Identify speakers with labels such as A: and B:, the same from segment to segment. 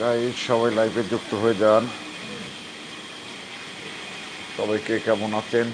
A: Guys সবাই লাইফে যুক্ত হয়ে যান। সবাইকে কেমন আছেন?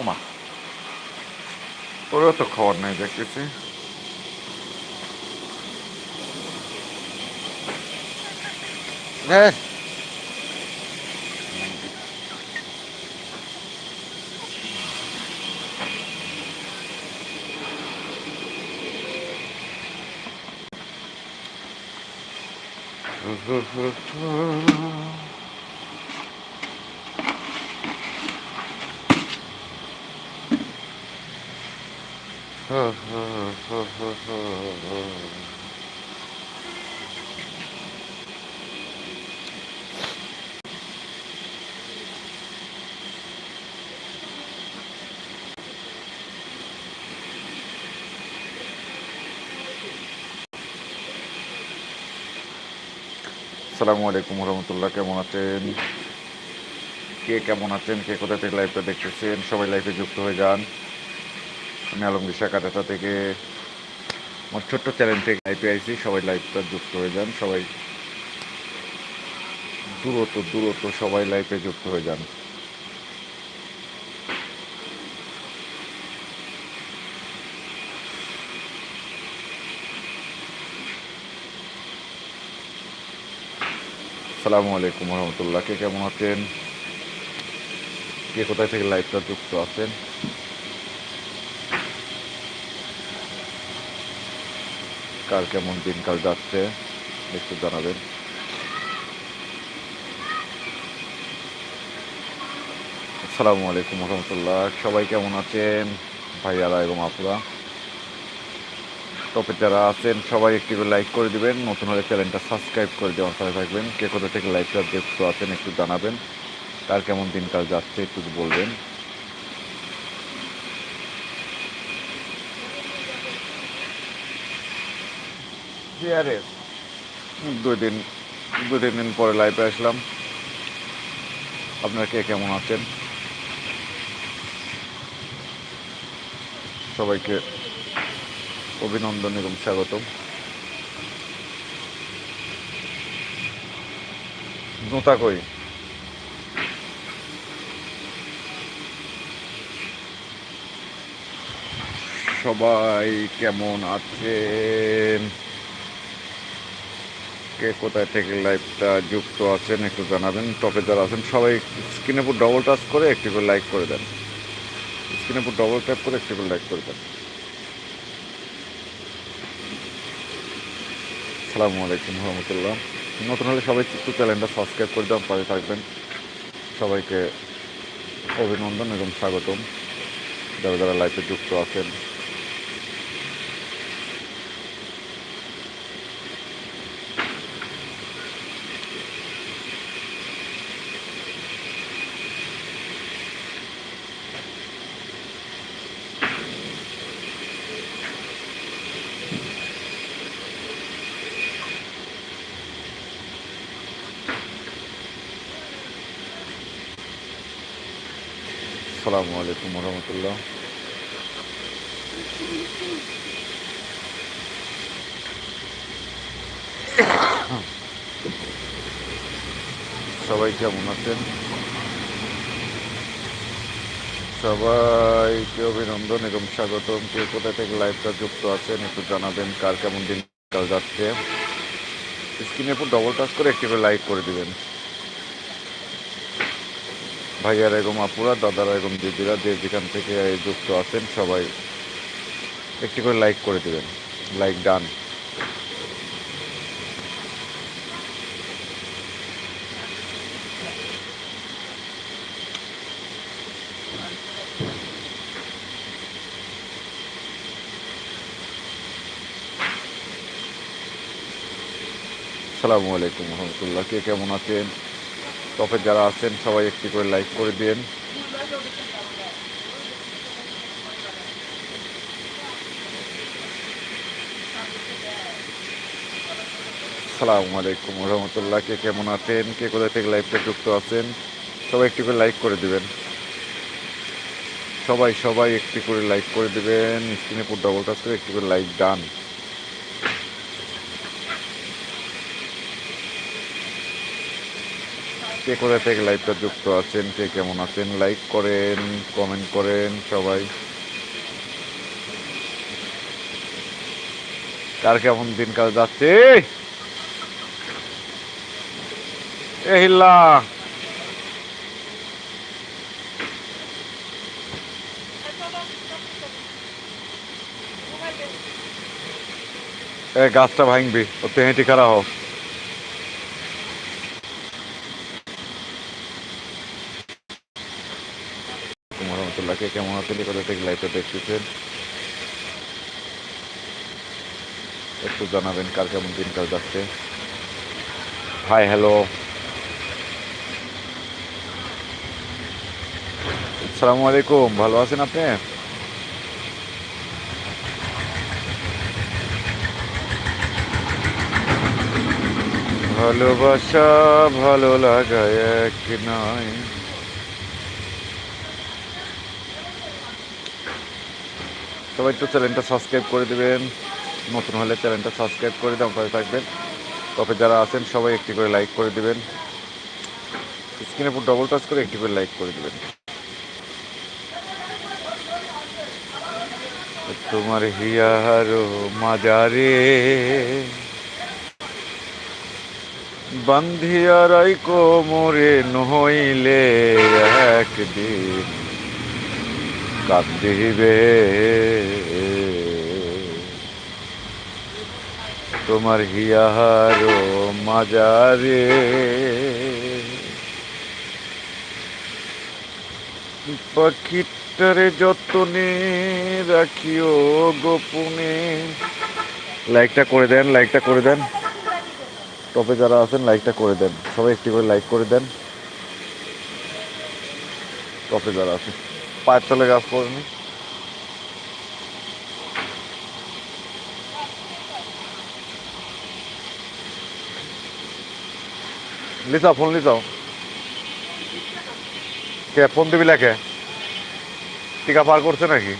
A: ওমা তোরও তো খবর নেই দেখতেছি হ্যাঁ আসসালামু আলাইকুম রহমতুল্লাহ কেমন আছেন? কে কেমন আছেন? কে কোথা থেকে লাইভটা দেখতেছেন? সবাই লাইভে যুক্ত হয়ে যান। আমি আলমগীর শাখাটা থেকে। আমার ছোট্ট চ্যানেল থেকে লাইভে আইসি সবাই লাইভটা যুক্ত হয়ে যান। সবাই দূরত দূরত সবাই লাইভে যুক্ত হয়ে যান। আসসালামু আলাইকুম রহমতুল্লাহ। কে কেমন আছেন? কে কোথায় থেকে লাইভটা যুক্ত আছেন? কার কেমন দিনকাল যাচ্ছে? একটু জানাবেন। আসসালামু আলাইকুম রহমতুল্লাহ। সবাই কেমন আছেন? ভাইয়ারা এবং আপুরা টপে যারা আছেন, সবাই একটি করে লাইক করে দিবেন। নতুন হলে চ্যানেলটা সাবস্ক্রাইব করে দেওয়ার সাথে থাকবেন। কে কোথা থেকে লাইভটা দেখতে আছেন একটু জানাবেন। তার কেমন দিনকাল যাচ্ছে একটু বলবেন। দুই দিন, দুই, তিন দিন পরে লাইভে আসলাম। আপনারা কে কেমন আছেন? সবাইকে অভিনন্দন এবং স্বাগতম। নোতা কই? সবাই কেমন আছেন? কে কোথায় থেকে লাইভটা যুক্ত আছেন একটু জানাবেন। টপে যারা আছেন, সবাই স্ক্রিনে উপর ডবল টাচ করে একটু করে লাইক করে দেন। স্ক্রিনে উপর ডবল ট্যাপ করে একটু করে লাইক করে দেন। আসসালামু আলাইকুম রহমতুল্লাহ। নতুন হলে সবাই একটু চ্যানেলটা সাবস্ক্রাইব করে দেওয়ার পরে থাকবেন। সবাইকে অভিনন্দন এবং স্বাগতম। যারা যারা লাইফে যুক্ত আছেন আসসালামু আলাইকুম রহমতুল্লাহ সবাই কেমন আছেন? সবাইকে অভিনন্দন এবং স্বাগতম। কে কোথা থেকে লাইভটা যুক্ত আছেন একটু জানাবেন কার কেমন দিন কাল যাচ্ছে স্ক্রিনের উপর ডবল টাচ করে একটি করে লাইক করে দিবেন। ভাইয়ারা এবং আপুরা দাদারা এবং দিদিরা যে যেখান থেকে যুক্ত আছেন, সবাই একটি করে লাইক করে দিবেন। লাইক ডান সালামু আলাইকুম রহমতুল্লাহ। কে কেমন আছেন? টপে যারা আছেন, সবাই একটি করে লাইক করে দিন। সালামু আলাইকুম রহমতুল্লাহ কে কেমন আছেন? কে কোথায় থেকে লাইভটা যুক্ত আছেন? সবাই একটি করে লাইক করে দিবেন। সবাই সবাই একটি করে লাইক করে দিবেন। স্ক্রিনে পুরো ডবল টাচ করে একটি করে লাইক ডান কে কোথা থেকে লাইভটা যুক্ত আছেন, কে কেমন আছেন লাইক করেন কমেন্ট করেন সবাই। কার কেমন দিনকাল যাচ্ছে? এ হিল্লা! গাছটা ভাঙবি ও তেহেঁটি খারা হোক রহমতুল্লাহকে কেমন আছেন কোথা থেকে লাইভটা দেখতেছেন। একটু জানাবেন কার কেমন দিনকাল যাচ্ছে। হাই হ্যালো আসসালামু আলাইকুম, ভালো আছেন আপনি? ভালোবাসা ভালো লাগা এক নয়। সবাই একটু চ্যানেলটা সাবস্ক্রাইব করে দেবেন। নতুন হলে চ্যানেলটা সাবস্ক্রাইব করে দেন পাশে থাকবেন। তবে যারা আছেন, সবাই একটি করে লাইক করে দিবেন। স্ক্রিনে উপর ডবল টাচ করে একটি করে লাইক করে দিবেন। তোমার হিয়ারো মাজারে বান্ধিয়া রাইকো মোরে নহইলে একদিন কাঁদিবে। তোমার হিয়ার মাজারে পাখিটারে যতনে রাখিও গোপনে। লাইকটা করে দেন, লাইকটা করে দেন। টপে যারা আছেন, লাইকটা করে দেন। সবাই একটি করে লাইক করে দেন। টপে যারা আছেন। পায়ের তলে গাছ পড়েনি। লিসাও, ফোন লিসাও। কে, ফোন দিবি লেখে? টিকা পার করছে নাকি?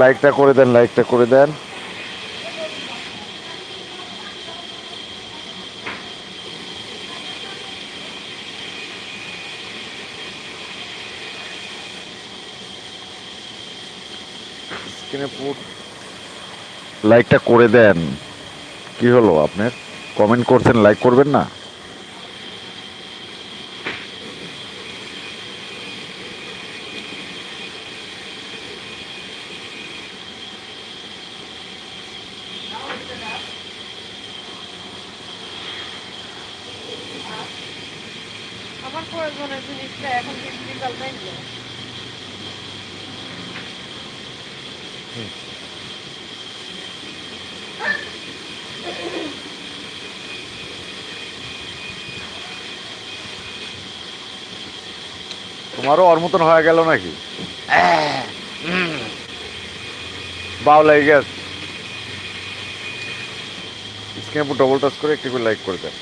A: লাইকটা করে দেন, লাইকটা করে দেন। লাইকটা করে দেন। কি হলো আপনার? কমেন্ট করছেন লাইক করবেন না?
B: আমার প্রয়োজনের জিনিসটা এখন কিন্তু বিকাল টাইম
A: তোমারও ওর মতন হয়ে গেল নাকি? বাউ গ্যাস স্ক্রিনে ডবল টাচ করে একটু লাইক করে দেন।